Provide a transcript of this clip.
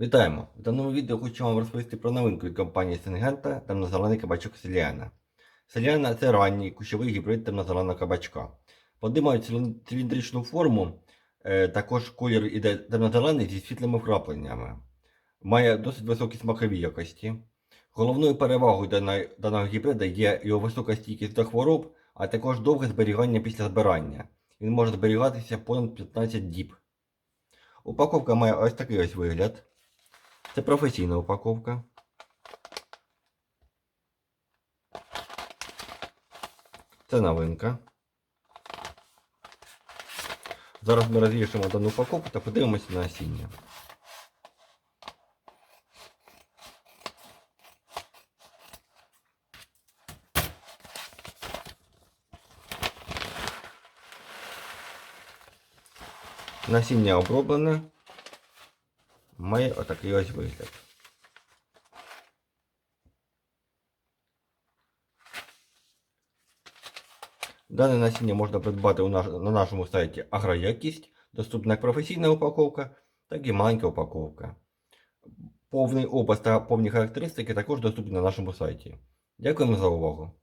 Вітаємо! В даному відео хочу вам розповісти про новинку від компанії Сингента темнозелений кабачок Селіана. Селіана це ранній кущовий гібрид темнозеленого кабачка. Вони мають циліндричну форму, е, також колір іде темнозелений зі світлими вкрапленнями. Має досить високі смакові якості. Головною перевагою даного гібрида є його висока стійкість до хвороб, а також довге зберігання після збирання. Він може зберігатися понад 15 діб. Упаковка має ось такий ось вигляд. Це професійна упаковка. Це новинка. Зараз ми розрішимо дану упаковку та подивимося на насіння. Насіння оброблене. Має отакий ось вигляд. Дане насіння можна придбати на нашому сайті Агроякість. Доступна як професійна упаковка, так і маленька упаковка. Повний опис та повні характеристики також доступні на нашому сайті. Дякуємо за увагу!